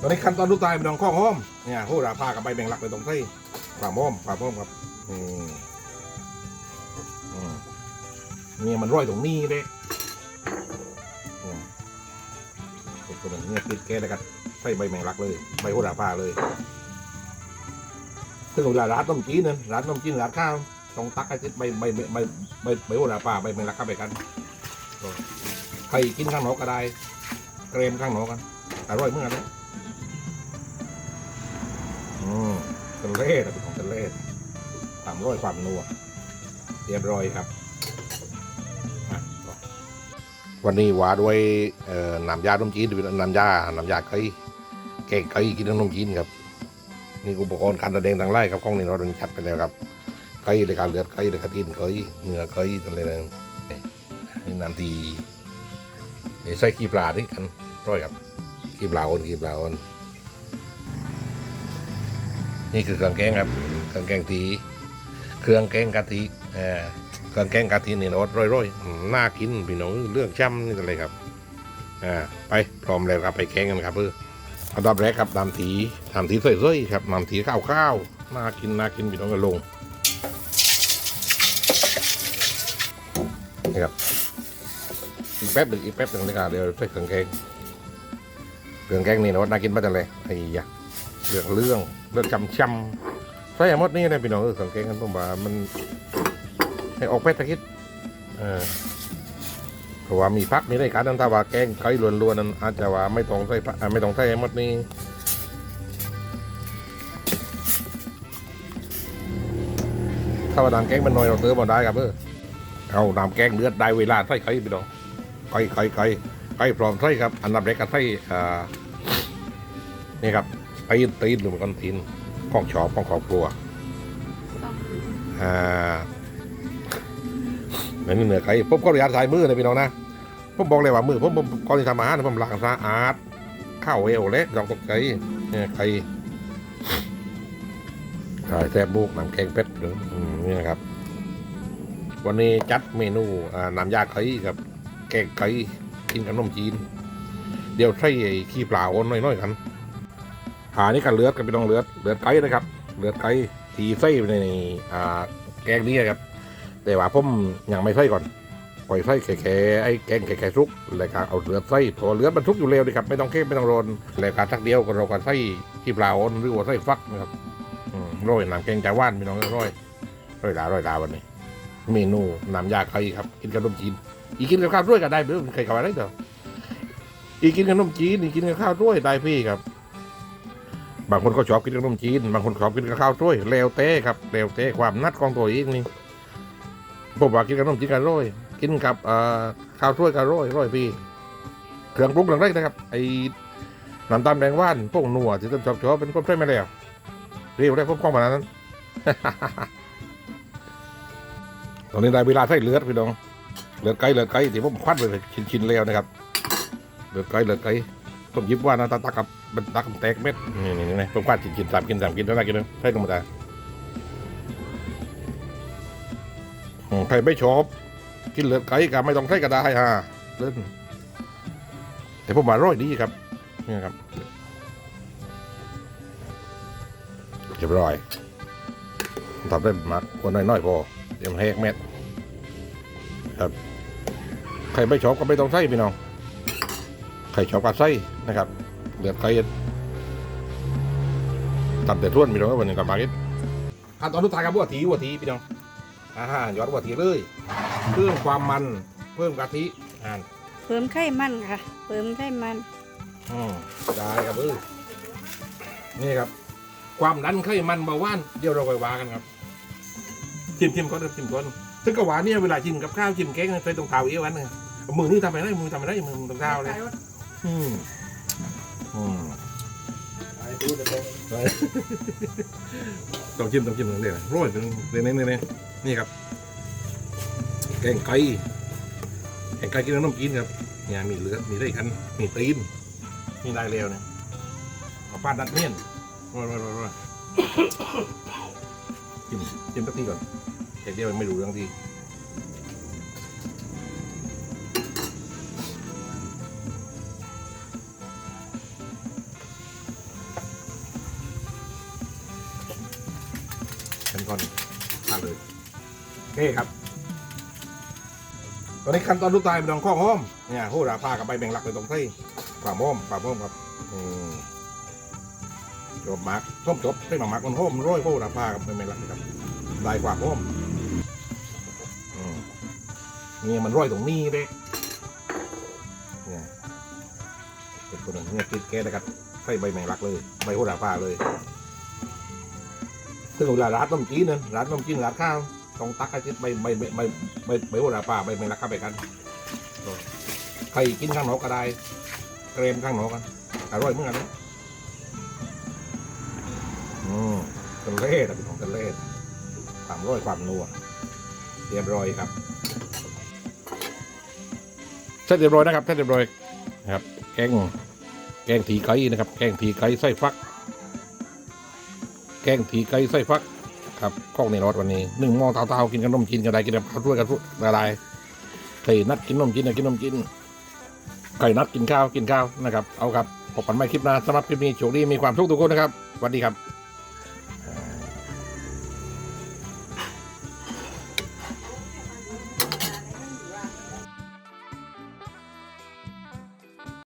ตอนนี้ขั้นตอนรูตายเป็นดองข้องหอมเนี่ยโหราพากับใบแมงลักเลยตรงไส้ความหอมความหอมครับนี่อืมเนี่ยมันร่อยตรงนี้เลยอืมตัวนี้เนี่ยปิดแก๊สแล้วกันใส่ใบแมงลักเลยใบโหระพาเลยถึงเวลาร้านต้มจีนนั่นร้านต้มจีนร้านข้าวต้องตักให้ติดใบใบใบใบใบใบโหระพาใบแมงลักเข้าไปกันใครกินข้างนอกก็ได้เกรมข้างนอกกันอร่อยเหมือนกันนะอื มทะเลนะเป็นของทะเลความร้อยความนัวเรียบร้อยครับ วันนี้หวาด้วยน้ำยาต้มจีนเป็นน้ำยาน้ำยาไก่แกงไก่กินน้ำจีนครับ นี่อุปกรณ์การแสดงทางไล่ครับกล้องนี้เราโดนชัดไปแล้วครับไก่ในการเลือดไก่ในกระตินไก่เนื้อไก่อะไรนั่นนี่น้ำทีใส่ขี้ปลาด้วยกันร้อยครับขี้ปลาอ่อนขี้ปลาอ่อน นี่คือเครื่องแกงครับเครื่องแกงทีเครื่องแกงกะทิเอ่อเครื่องแกงกะทินี่รสร่อยๆน่ากินพี่น้องเลือกช่ำนี่อะไรครับอ่าไปพร้อมแล้วครับไปแกงกันครับเพื่ออันดับแรกครับน้ำทีน้ำทีสวยๆครับน้ำทีข้าวข้าวๆน่ากินน่ากินพี่น้องกันลงนี่ครับอีกแป๊บหนึ่งอีกแป๊บหนึ่งเลยครับเดี๋ยวใส่เครื่องแกงเครื่องแกงนี่นะน่ากินมากจังเลยไอ้ยะเรื่องเรื่อง เรื่องจำจำใช่หมดนี่นะพี่น้องเออสังเกตกันผมว่ามันให้ออกไปตะคิดเออเพราะว่ามีพักมีรายการนั้นถ้าว่าแกงไก่ล้วนๆนั้นอาจจะว่าไม่ต้องใส่ผักอ่าไม่ต้องใส่หมดนี่ถ้าว่าน้ำแกงมันน้อยเราเติมมาได้ครับเออเอาน้ำแกงเลือดได้เวลาใส่ไก่พี่น้องไก่ไก่ไก่ไก่พร้อมใส่ครับ อันดับแรกก็ใส่อ่านี่ครับ ตีนตีนหรือมันกันตีนข้องชอบของครอบครัวอ่าในนี่เหนือไก่ผมก็ระยะสายมือนะพี่น้องนะผมบอกเลยว่ามือผมผมก่อนที่ทำอาหารผมล้างสะอาดข้าวเอวเล็กดอกตกไก่เนี่ยไก่ไก่แซ่บบุกน้ำแกงเป็ดหรือนี่นะครับ วันนี้จัดเมนูอ่าน้ำยาไก่กับแกงไก่กินกับนมจีน เดี๋ยวใส่ขี้เปล่าอ่อนน้อยๆกัน หานี่กันเลือดกันไปต้องเลือดเลือดไก่นะครับ เลือดไก่ทีไส้ในอ่าแกงนี้ครับ แต่ว่าผมยังไม่ใส่ก่อนปล่อยไส้แค่ๆไอ้แกงแค่ๆซุกแล้วก็เอาเลือดไส้พอเลือดมันทุกอยู่เร็วดีครับไม่ต้องเค้ไม่ต้องรนแล้วก็ทักเดียวก็เราก็ใส่ที่เปล่าออนหรือว่าใส่ฟักนะครับอืมโรยน้ำแกงจาว่านพี่น้องร้อยร้อยดาร้อยดาวันนี้ เมนูน้ำยาไก่ครับ กินกับนมจีน อีกกินกับข้าวด้วยก็ได้เบื่อใครกับอะไรเถอะอีกกินกับนมจีนอีกกินกับข้าวด้วยได้พี่ครับ บางคนก็ชอบกินขนมจีน บางคนชอบกินกับข้าวถ้วยแล้วเต้ครับแล้วเต้ความนัดของตัวเองนี่ผมว่ากินกับขนมจีนกันร่อยกินกับอ่อข้าวถ้วยกันร่อยร่อยพี่เครื่องปรุงหลังแรกนะครับ ไอ้น้ำตาลแดงว่านพวกนัวที่ต้นชอบชอบเป็นคนใช่ไหมแล้วเรียกได้พวกข้องมานั้น ตอนนี้ได้เวลาใส่เลือดพี่น้องเลือดไก่เลือดไก่ที่ผมควัดไปชิ้นๆแล้วนะครับเลือดไก่เลือดไก่ ผมยิบว่านะตาตากับมันตากับแตกเม็ดนี่นี่นี่ผมกวาดกินกินสามกินสามกินเท่าไหร่กินนะใช่ธรรมดาอืมใครไม่ชอบกินเลือดไก่กับไม่ต้องใช้ก็ได้ฮะเล่นแต่ผมว่าร่อยดีครับนี่ครับเรียบร้อยทำได้มากคนน้อยๆพอเดี๋ยวมันแหกเม็ดครับใครไม่ชอบก็ไม่ต้องใช้พี่น้อง ไข่ชอบกัดไส้นะครับเลือดไก่ตัดแต่ท้วนพี่น้องวันหนึ่งกับมาร์เก็ตขั้นตอนสุดท้ายครับบัวทีบัวทีพี่น้องอ่ายอดบัวทีเลยเพิ่มความมันเพิ่มกะทิอ่านเพิ่มไขมันค่ะ เพิ่มไขมันอืมได้ครับเออนี่ครับ ความดันไขมันเบาหวานเดี๋ยวเราไปว่ากันครับจิ้มจิ้มก่อนครับจิ้มก่อนซึ่งกะหวานเนี่ยเวลาจิ้มกับข้าวจิ้มแกงใส่ตรงเท้าเอวอันนึงมือนี่ทำไปได้มือทำไปได้มือตรงเท้าเลย อืมอืมต้องจิ้มต้องจิ้มต้องเด็ดโรยเป็นเน้นๆเน้นๆนี่ครับแกงไก่แกงไก่กินกับน้ำจีนครับเนี่ยมีเลือดมีได้คันมีตีนมีได้เร็วเนี่ยเอาปาดดัดเมี่ยนโรยโรยโรยโรยจิ้มจิ้มสักทีก่อนแค่เดียวยังไม่รู้เรื่องที ก่อนทานเลยโอเคครับ ตอนนี้ขั้นตอนทุกตายเป็นดองข้องห้อมเนี่ยโหราผ้ากับใบแมงลักไปตรงไส้ฝ่าม้อมฝ่าม้อมครับอืมจบมักต้มจบได้หมักมักมันห้อมร้อยโหราผ้ากับใบแมงลักนะครับได้กว่าห้อมอืมนี่มันร้อยตรงนี้เด้เนี่ยเป็นคนนึ่งเนี่ยติดแก๊สนะครับใส่ใบแมงลักเลย ใบโหราผ้าเลย ซึ่งเวลาร้านต้มจีนนะร้านต้มจีนร้านข้าวต้องตักให้ใบใบใบใบใบใบโหราผ้าใบแมงลักข้าไปกันใครกินข้างนอกก็ได้เกรมข้างนอกกันอร่อยเหมือนกันนะอืมกันเล่นะพี่น้องกันเล่ความร้อยความนัวเรียบร้อยครับเสร็จเรียบร้อยนะครับเสร็จเรียบร้อยนะครับ แกงแกงถีไก่นะครับ แกงถีไก่ไส้ฟัก กงถีไก่ไส้ฟัก ครับข้องในรถวันนี้หนึ่งหม้อเตาๆกินกันนมจีนกันได้กินกับข้าวด้วยกันทุกอะลายใครนัดกินนมจีนนะกินนมจีนไก่นัดกินข้าวกินข้าวนะครับ เอาครับพบกันใหม่คลิปหน้าสำหรับคลิปนี้โชคดีมีความสุขทุกคนนะครับสวัสดีครับ